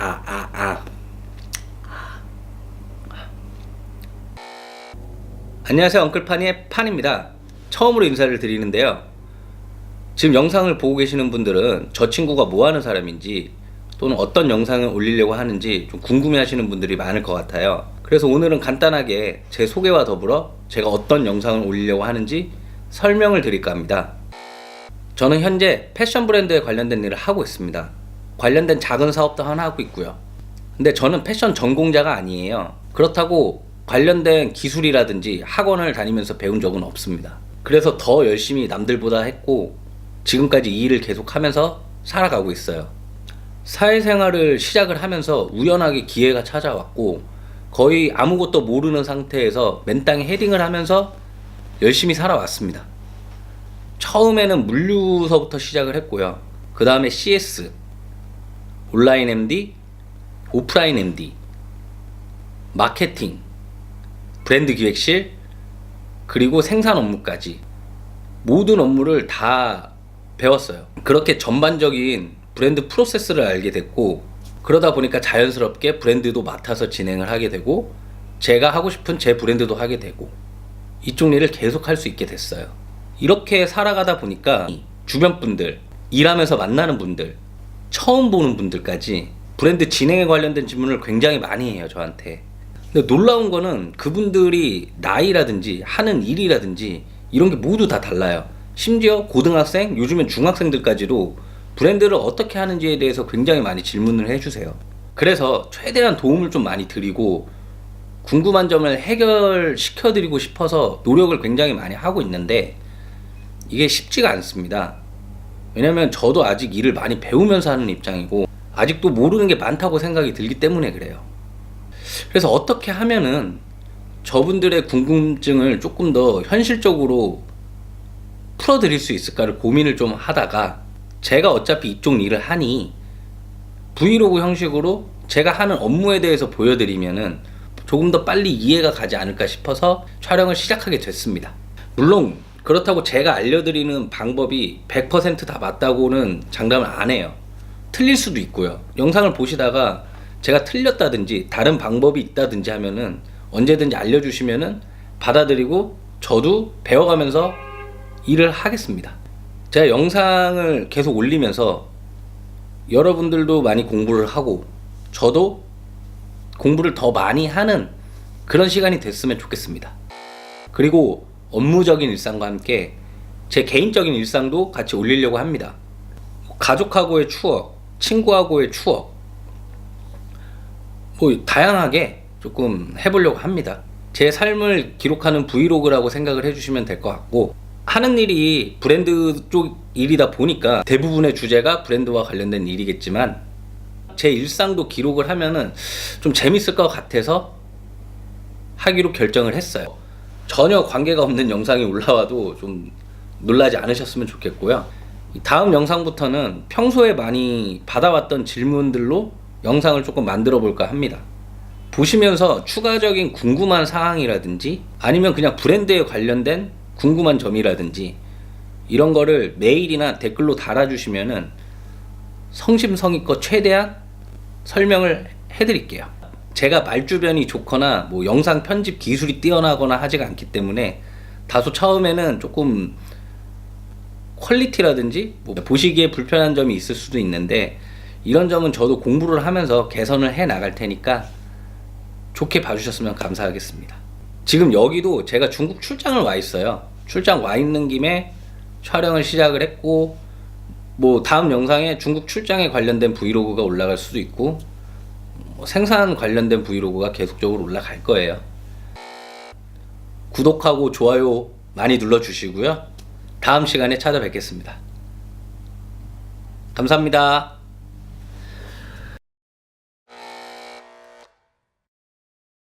아, 아, 아. 안녕하세요. 엉클파니의 판입니다. 처음으로 인사를 드리는데요. 지금 영상을 보고 계시는 분들은 저 친구가 뭐 하는 사람인지 또는 어떤 영상을 올리려고 하는지 좀 궁금해 하시는 분들이 많을 것 같아요. 그래서 오늘은 간단하게 제 소개와 더불어 제가 어떤 영상을 올리려고 하는지 설명을 드릴까 합니다. 저는 현재 패션 브랜드에 관련된 일을 하고 있습니다. 관련된 작은 사업도 하나 하고 있고요. 근데 저는 패션 전공자가 아니에요. 그렇다고 관련된 기술이라든지 학원을 다니면서 배운 적은 없습니다. 그래서 더 열심히 남들보다 했고 지금까지 이 일을 계속 하면서 살아가고 있어요. 사회생활을 시작을 하면서 우연하게 기회가 찾아왔고 거의 아무것도 모르는 상태에서 맨 땅에 헤딩을 하면서 열심히 살아왔습니다. 처음에는 물류서부터 시작을 했고요. 그 다음에 CS, 온라인 MD, 오프라인 MD, 마케팅, 브랜드 기획실, 그리고 생산 업무까지 모든 업무를 다 배웠어요. 그렇게 전반적인 브랜드 프로세스를 알게 됐고 그러다 보니까 자연스럽게 브랜드도 맡아서 진행을 하게 되고 제가 하고 싶은 제 브랜드도 하게 되고 이쪽 일을 계속 할 수 있게 됐어요. 이렇게 살아가다 보니까 주변 분들, 일하면서 만나는 분들, 처음 보는 분들까지 브랜드 진행에 관련된 질문을 굉장히 많이 해요, 저한테. 근데 놀라운 거는 그분들이 나이라든지 하는 일이라든지 이런 게 모두 다 달라요. 심지어 고등학생, 요즘엔 중학생들까지도 브랜드를 어떻게 하는지에 대해서 굉장히 많이 질문을 해주세요. 그래서 최대한 도움을 좀 많이 드리고 궁금한 점을 해결시켜 드리고 싶어서 노력을 굉장히 많이 하고 있는데 이게 쉽지가 않습니다. 왜냐면 저도 아직 일을 많이 배우면서 하는 입장이고 아직도 모르는 게 많다고 생각이 들기 때문에 그래요. 그래서 어떻게 하면은 저분들의 궁금증을 조금 더 현실적으로 풀어드릴 수 있을까를 고민을 좀 하다가 제가 어차피 이쪽 일을 하니 브이로그 형식으로 제가 하는 업무에 대해서 보여드리면은 조금 더 빨리 이해가 가지 않을까 싶어서 촬영을 시작하게 됐습니다. 물론 그렇다고 제가 알려드리는 방법이 100%다 맞다고는 장담을 안 해요. 틀릴 수도 있고요. 영상을 보시다가 제가 틀렸다든지 다른 방법이 있다든지 하면은 언제든지 알려주시면은 받아들이고 저도 배워가면서 일을 하겠습니다. 제가 영상을 계속 올리면서 여러분들도 많이 공부를 하고 저도 공부를 더 많이 하는 그런 시간이 됐으면 좋겠습니다. 그리고 업무적인 일상과 함께 제 개인적인 일상도 같이 올리려고 합니다. 가족하고의 추억, 친구하고의 추억, 뭐 다양하게 조금 해보려고 합니다. 제 삶을 기록하는 브이로그라고 생각을 해주시면 될 것 같고 하는 일이 브랜드 쪽 일이다 보니까 대부분의 주제가 브랜드와 관련된 일이겠지만 제 일상도 기록을 하면은 좀 재밌을 것 같아서 하기로 결정을 했어요. 전혀 관계가 없는 영상이 올라와도 좀 놀라지 않으셨으면 좋겠고요. 이 다음 영상부터는 평소에 많이 받아왔던 질문들로 영상을 조금 만들어 볼까 합니다. 보시면서 추가적인 궁금한 사항이라든지 아니면 그냥 브랜드에 관련된 궁금한 점이라든지 이런 거를 메일이나 댓글로 달아주시면은 성심성의껏 최대한 설명을 해드릴게요. 제가 말주변이 좋거나 뭐 영상 편집 기술이 뛰어나거나 하지가 않기 때문에 다소 처음에는 조금 퀄리티라든지 뭐 보시기에 불편한 점이 있을 수도 있는데 이런 점은 저도 공부를 하면서 개선을 해 나갈 테니까 좋게 봐주셨으면 감사하겠습니다. 지금 여기도 제가 중국 출장을 와 있어요. 출장 와 있는 김에 촬영을 시작을 했고 뭐 다음 영상에 중국 출장에 관련된 브이로그가 올라갈 수도 있고 뭐 생산 관련된 브이로그가 계속적으로 올라갈 거예요. 구독하고 좋아요 많이 눌러주시고요. 다음 시간에 찾아뵙겠습니다. 감사합니다.